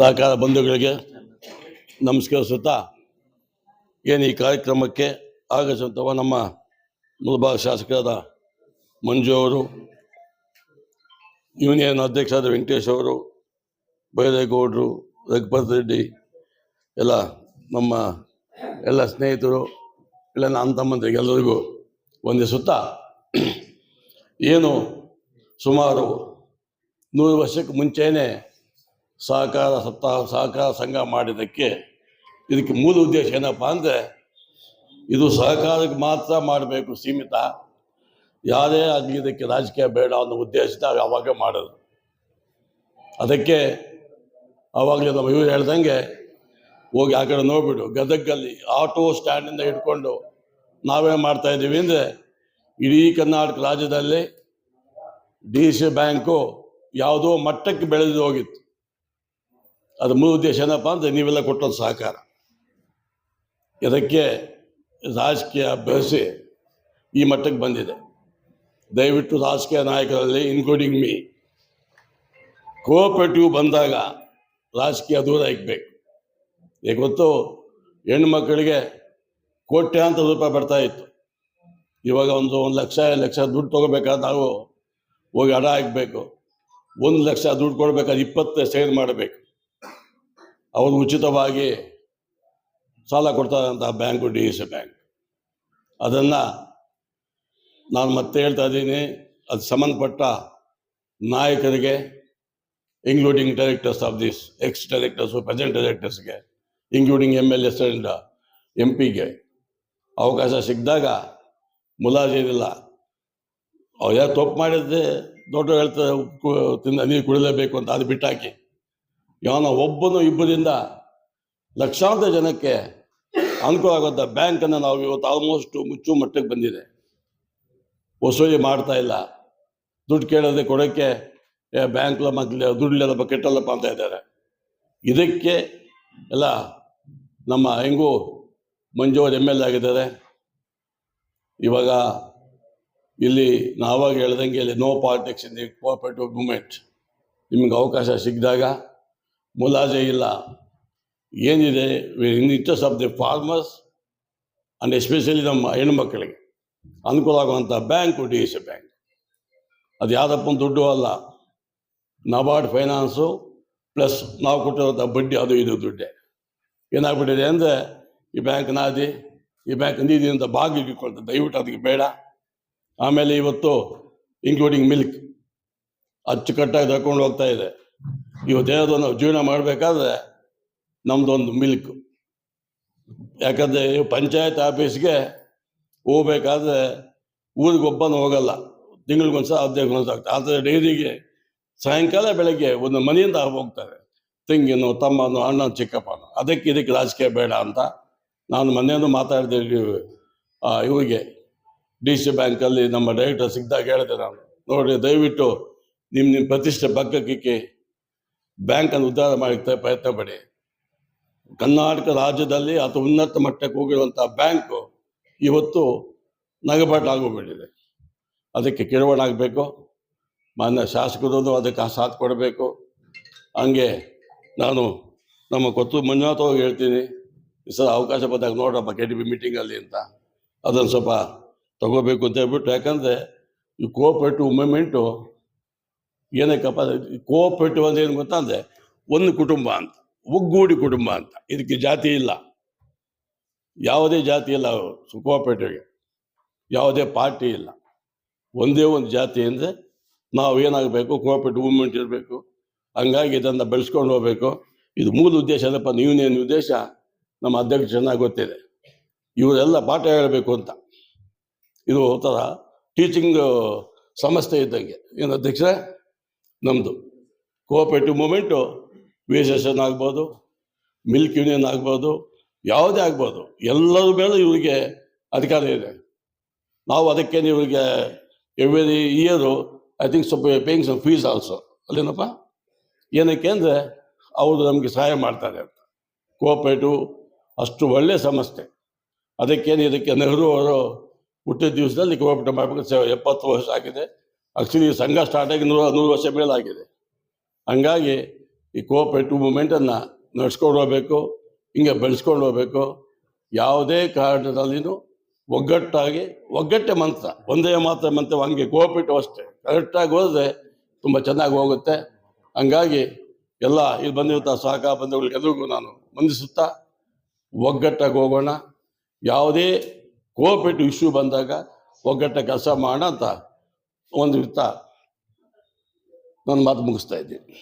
ಸಹಕಾರ ಬಂಧುಗಳಿಗೆ ನಮಸ್ಕರಿಸುತ್ತಾ, ಏನು ಈ ಕಾರ್ಯಕ್ರಮಕ್ಕೆ ಆಗಮಿಸುತ್ತವ ನಮ್ಮ ಮುಲ್ಬಾಗ ಶಾಸಕರಾದ ಮಂಜು ಅವರು, ಯೂನಿಯನ್ ಅಧ್ಯಕ್ಷರಾದ ವೆಂಕಟೇಶ್ ಅವರು, ಬೈರೇಗೌಡರು, ರಘುಪತ್ ರೆಡ್ಡಿ, ಎಲ್ಲ ನಮ್ಮ ಎಲ್ಲ ಸ್ನೇಹಿತರು ಇಲ್ಲ ನನ್ನ ತಮ್ಮಂದಿರಿಗೆ ಎಲ್ಲರಿಗೂ ವಂದಿಸುತ್ತಾ, ಏನು ಸುಮಾರು ನೂರು ವರ್ಷಕ್ಕೆ ಮುಂಚೆನೇ ಸಹಕಾರ ಸಪ್ತಾಹ ಸಹಕಾರ ಸಂಘ ಮಾಡಿದ್ದಕ್ಕೆ ಇದಕ್ಕೆ ಮೂಲ ಉದ್ದೇಶ ಏನಪ್ಪ ಅಂದರೆ ಇದು ಸಹಕಾರಕ್ಕೆ ಮಾತ್ರ ಮಾಡಬೇಕು ಸೀಮಿತ. ಯಾರೇ ಆಗಲಿ ಇದಕ್ಕೆ ರಾಜಕೀಯ ಬೇಡ ಅನ್ನೋ ಉದ್ದೇಶದ ಅವಾಗ ಮಾಡೋದು. ಅದಕ್ಕೆ ಆವಾಗಲೇ ನಮ್ಮ ಇವರು ಹೇಳ್ದಂಗೆ ಹೋಗಿ ಆ ಕಡೆ ನೋಡ್ಬಿಡು, ಗದಗಲ್ಲಿ ಆಟೋ ಸ್ಟ್ಯಾಂಡಿಂದ ಹಿಡ್ಕೊಂಡು ನಾವೇ ಮಾಡ್ತಾ ಇದ್ದೀವಿ ಅಂದರೆ ಇಡೀ ಕರ್ನಾಟಕ ರಾಜ್ಯದಲ್ಲಿ ಡಿ ಸಿ ಬ್ಯಾಂಕು ಯಾವುದೋ ಮಟ್ಟಕ್ಕೆ ಬೆಳೆದು ಹೋಗಿತ್ತು. ಅದು ಮೂಲ ಉದ್ದೇಶ ಏನಪ್ಪ ಅಂದರೆ ನೀವೆಲ್ಲ ಕೊಟ್ಟೊಂದು ಸಹಕಾರ. ಇದಕ್ಕೆ ರಾಜಕೀಯ ಬೆಳೆಸಿ ಈ ಮಟ್ಟಕ್ಕೆ ಬಂದಿದೆ. ದಯವಿಟ್ಟು ರಾಜಕೀಯ ನಾಯಕರಲ್ಲಿ ಇನ್ಕ್ಲೂಡಿಂಗ್ ಮೀ ಕೋಆಪರೇಟಿವ್ ಬಂದಾಗ ರಾಜಕೀಯ ದೂರ ಇಕ್ಬೇಕು. ಈಗ ಗೊತ್ತು, ಹೆಣ್ಣು ಮಕ್ಕಳಿಗೆ ಕೋಟ್ಯಾಂತರ ರೂಪಾಯಿ ಬರ್ತಾ ಇತ್ತು. ಇವಾಗ ಒಂದು ಒಂದು ಲಕ್ಷ ಎರಡು ಲಕ್ಷ ದುಡ್ಡು ತೊಗೋಬೇಕಾದ್ರೆ ನಾವು ಹೋಗಿ ಹಣ ಹಾಕಬೇಕು. ಒಂದು ಲಕ್ಷ ದುಡ್ಡು ಕೊಡಬೇಕಾದ್ರೆ ಇಪ್ಪತ್ತು ಸೇರ್ ಮಾಡಬೇಕು. ಅವರು ಉಚಿತವಾಗಿ ಸಾಲ ಕೊಡ್ತಾರಂಥ ಬ್ಯಾಂಕು ಡಿ ಸಿ ಬ್ಯಾಂಕ್. ಅದನ್ನು ನಾನು ಮತ್ತೆ ಹೇಳ್ತಾ ಇದ್ದೀನಿ, ಅದು ಸಂಬಂಧಪಟ್ಟ ನಾಯಕರಿಗೆ including directors of this ex directors present ಡೈರೆಕ್ಟರ್ಸ್ಗೆ including M L S and M ಪಿಗೆ ಅವಕಾಶ ಸಿಕ್ಕಿದಾಗ ಮುಲಾಜೇನಿಲ್ಲ ಅವ್ರು ಯಾರು ತಪ್ಪು ಮಾಡಿದ್ದೆ ದೊಡ್ಡ ಹೇಳ್ತಾರೆ ತಿಂದ ನೀರು ಕುಡಿಲೇಬೇಕು ಅಂತ ಅದು ಬಿಟ್ಟಾಕಿ. ಯಾವನ ಒಬ್ಬನು ಇಬ್ಬರಿಂದ ಲಕ್ಷಾಂತರ ಜನಕ್ಕೆ ಅನುಕೂಲ ಆಗುವಂಥ ಬ್ಯಾಂಕನ್ನು ನಾವು ಇವತ್ತು ಆಲ್ಮೋಸ್ಟ್ ಮುಚ್ಚು ಮಟ್ಟಕ್ಕೆ ಬಂದಿದೆ. ವಸೂಲಿ ಮಾಡ್ತಾ ಇಲ್ಲ. ದುಡ್ಡು ಕೇಳೋದೆ ಕೊಡೋಕ್ಕೆ ಬ್ಯಾಂಕ್ಲ ಮಗ್ಲ ದುಡ್ಡಿಲ್ಲಪ್ಪ ಕೆಟ್ಟಲ್ಲಪ್ಪ ಅಂತ ಇದ್ದಾರೆ. ಇದಕ್ಕೆ ಎಲ್ಲ ನಮ್ಮ ಹೆಂಗೂ ಮಂಜು ಎಂ ಎಲ್ ಆಗಿದ್ದಾರೆ. ಇವಾಗ ಇಲ್ಲಿ ನಾವಾಗ ಹೇಳ್ದಂಗೆ ಇಲ್ಲಿ no politics in the cooperative movement ನಿಮ್ಗೆ ಅವಕಾಶ ಸಿಕ್ಕಿದಾಗ ಮುಲಾಜೆ ಇಲ್ಲ. ಏನಿದೆ? In interest of the farmers and especially ನಮ್ಮ ಹೆಣ್ಮಕ್ಕಳಿಗೆ ಅನುಕೂಲ ಆಗುವಂಥ ಬ್ಯಾಂಕು ಡಿ ಎಸ್ ಬ್ಯಾಂಕ್ ಅದು ಯಾವುದಪ್ಪ ದುಡ್ಡು ಅಲ್ಲ. ನಬಾರ್ಡ್ ಫೈನಾನ್ಸು ಪ್ಲಸ್ ನಾವು ಕೊಟ್ಟಿರುವಂಥ ಬಡ್ಡಿ ಅದು ಇದು ದುಡ್ಡೆ. ಏನಾಗ್ಬಿಟ್ಟಿದೆ ಅಂದರೆ ಈ ಬ್ಯಾಂಕ್ ನಾದಿ, ಈ ಬ್ಯಾಂಕ್ ನೀದಿ ಅಂತ ಇಟ್ಕೊಳ್ತಾರೆ. ದಯವಿಟ್ಟು ಅದಕ್ಕೆ ಬೇಡ. ಆಮೇಲೆ ಇವತ್ತು ಇನ್ಕ್ಲೂಡಿಂಗ್ ಮಿಲ್ಕ್ ಅಚ್ಚುಕಟ್ಟಾಗಿ ತಗೊಂಡು ಹೋಗ್ತಾ ಇದೆ. ಇವತ್ತು ಹೇಳೋದು ನಾವು ಜೀವನ ಮಾಡಬೇಕಾದ್ರೆ ನಮ್ಮದೊಂದು ಮಿಲ್ಕ್. ಯಾಕಂದರೆ ಪಂಚಾಯತ್ ಆಫೀಸ್ಗೆ ಹೋಗ್ಬೇಕಾದ್ರೆ ಊರಿಗೆ ಒಬ್ಬನು ಹೋಗಲ್ಲ. ತಿಂಗಳಿಗೊಂದ್ಸಲ ಹದಿನೈದು ಒಂದ್ಸಲ ಆಗ್ತದೆ ಆದರೆ ಡೈರಿಗೆ ಸಾಯಂಕಾಲ ಬೆಳಗ್ಗೆ ಒಂದು ಮನೆಯಿಂದ ಹೋಗ್ತಾರೆ. ತೆಂಗಿನೋ, ತಮ್ಮನೋ, ಅಣ್ಣ, ಚಿಕ್ಕಪ್ಪನೋ. ಅದಕ್ಕೆ ಇದಕ್ಕೆ ರಾಜಕೀಯ ಬೇಡ ಅಂತ ನಾನು ಮನೆಯನ್ನು ಮಾತಾಡಿದೆ ಇವರಿಗೆ. ಡಿ ಸಿ ಬ್ಯಾಂಕಲ್ಲಿ ನಮ್ಮ ಡೈರೆಕ್ಟರ್ ಸಿಗ್ದಾಗ ಹೇಳಿದೆ ನಾನು. ನೋಡಿ, ದಯವಿಟ್ಟು ನಿಮ್ಮ ನಿಮ್ಮ ಪ್ರತಿಷ್ಠೆ ಬಗ್ಗಕ್ಕೆ ಬ್ಯಾಂಕನ್ನು ಉದ್ಧಾರ ಮಾಡಲಿಕ್ಕೆ ಪ್ರಯತ್ನ ಪಡಿ. ಕರ್ನಾಟಕ ರಾಜ್ಯದಲ್ಲಿ ಅತಿ ಉನ್ನತ ಮಟ್ಟಕ್ಕೆ ಹೋಗಿರುವಂಥ ಬ್ಯಾಂಕು ಇವತ್ತು ನಗಬಾಟ ಆಗೋಗ್ಬಿಟ್ಟಿದೆ. ಅದಕ್ಕೆ ಕಿರುವಣ ಮಾನ್ಯ ಶಾಸಕರು ಅದಕ್ಕೆ ಸಾಥ್ ಕೊಡಬೇಕು. ಹಂಗೆ ನಾನು ನಮ್ಮ ಕೊತ್ತು ಮಂಜುನಾಥ್ ಹೋಗಿ ಹೇಳ್ತೀನಿ, ಈ ಸಲ ಅವಕಾಶ ಬಂದಾಗ ನೋಡ್ರಪ್ಪ ಕೆ ಡಿ ಬಿ ಮೀಟಿಂಗಲ್ಲಿ ಅಂತ. ಅದನ್ನು ಸ್ವಲ್ಪ ತಗೋಬೇಕು ಅಂತ ಹೇಳ್ಬಿಟ್ಟು, ಯಾಕಂದರೆ ಈ ಕೋಪರೇಟಿವ್ ಮೂಮೆಂಟು ಏನಕ್ಕಪ್ಪ ಕೋಆಪರೇಟಿವ್ ಅಂದ್ರೆ ಏನು ಗೊತ್ತಾ ಅಂದ್ರೆ ಒಂದು ಕುಟುಂಬ ಅಂತ, ಒಗ್ಗೂಡಿ ಕುಟುಂಬ ಅಂತ. ಇದಕ್ಕೆ ಜಾತಿ ಇಲ್ಲ. ಯಾವುದೇ ಜಾತಿ ಇಲ್ಲ ಕೋಪರೇಟಿವ್ಗೆ ಯಾವುದೇ ಪಾರ್ಟಿ ಇಲ್ಲ. ಒಂದೇ ಒಂದು ಜಾತಿ ಅಂದರೆ ನಾವು ಏನಾಗಬೇಕು ಕೋಆಪರೇಟಿವ್ ಮೂವ್ಮೆಂಟ್ ಇರಬೇಕು, ಹಂಗಾಗಿ ಇದನ್ನು ಬೆಳೆಸ್ಕೊಂಡು ಹೋಗ್ಬೇಕು. ಇದು ಮೂಲ ಉದ್ದೇಶ ಏನಪ್ಪ ಯೂನಿಯನ್ ಉದ್ದೇಶ, ನಮ್ಮ ಅಧ್ಯಕ್ಷ ಚೆನ್ನಾಗಿ ಗೊತ್ತಿದೆ. ಇವರೆಲ್ಲ ಪಾಠ ಹೇಳಬೇಕು ಅಂತ. ಇದು ಒಂಥರ ಟೀಚಿಂಗ್ ಸಮಸ್ಯೆ ಇದ್ದಂಗೆ. ಏನು ಅಧ್ಯಕ್ಷರೇ? ನಮ್ಮದು cooperative movement V S S N ಆಗ್ಬೋದು ಮಿಲ್ಕ್ ಯೂನಿಯನ್ ಆಗ್ಬೋದು, ಯಾವುದೇ ಆಗ್ಬೋದು. ಎಲ್ಲರ ಮೇಲೆ ಇವರಿಗೆ ಅಧಿಕಾರ ಇದೆ. ನಾವು ಅದಕ್ಕೆ ಇವರಿಗೆ ಎವ್ರಿ ಇಯರು ಐ ಥಿಂಕ್ ಸ್ವಲ್ಪ ಪೇಯಿಂಗ್ ಸಮ್ ಫೀಸ್ ಆಲ್ಸೋ ಅಲ್ಲೇನಪ್ಪ? ಏನಕ್ಕೆ ಅಂದರೆ, ಅವರು ನಮಗೆ ಸಹಾಯ ಮಾಡ್ತಾರೆ ಅಂತ. ಕೋಆಪರೇಟಿವ್ ಅಷ್ಟು ಒಳ್ಳೆಯ ಸಂಸ್ಥೆ. ಅದಕ್ಕೇನು ಇದಕ್ಕೆ ನೆಹರು ಅವರು ಹುಟ್ಟಿದ ದಿವಸದಲ್ಲಿ ಕೋಆಪರೇಟಿವ್ ಮಾಡಬೇಕು, ಎಪ್ಪತ್ತು ವರ್ಷ ಆಗಿದೆ. ಆಕ್ಚುಲಿ ಸಂಘ ಸ್ಟಾರ್ಟ್ ಆಗಿ ನೂರ ನೂರು ವರ್ಷ ಮೇಲಾಗಿದೆ. ಹಂಗಾಗಿ ಈ ಕೋಆಪರೇಟಿವ್ ಮೂಮೆಂಟನ್ನು ನಡೆಸ್ಕೊಂಡು ಹೋಗ್ಬೇಕು, ಹಿಂಗೆ ಬೆಳೆಸ್ಕೊಂಡು ಹೋಗ್ಬೇಕು. ಯಾವುದೇ ಕಾರಣದಲ್ಲಿನೂ ಒಗ್ಗಟ್ಟಾಗಿ, ಒಗ್ಗಟ್ಟೆ ಮಂತ್ರ, ಒಂದೇ ಮಾತ್ರ ಮಂತ್ರ, ಹಂಗೆ ಕೋಆಪರೇಟಿವ್ ಅಷ್ಟೇ. ಕರೆಕ್ಟಾಗಿ ಹೋದರೆ ತುಂಬ ಚೆನ್ನಾಗಿ ಹೋಗುತ್ತೆ. ಹಂಗಾಗಿ ಎಲ್ಲ ಇಲ್ಲಿ ಬಂದಿರುತ್ತಾ ಸಹಕಾರ ಬಂಧುಗಳಿಗೆ ಎಲ್ರಿಗೂ ನಾನು ವಂದಿಸುತ್ತಾ, ಒಗ್ಗಟ್ಟಾಗಿ ಹೋಗೋಣ. ಯಾವುದೇ ಕೋಆಪರೇಟಿವ್ ಇಶ್ಯೂ ಬಂದಾಗ ಒಗ್ಗಟ್ಟ ಕೆಲಸ ಮಾಡೋಣ ಅಂತ ಒಂದು ನನ್ನ ಮಾತು ಮುಗಿಸ್ತಾ ಇದ್ದೀನಿ.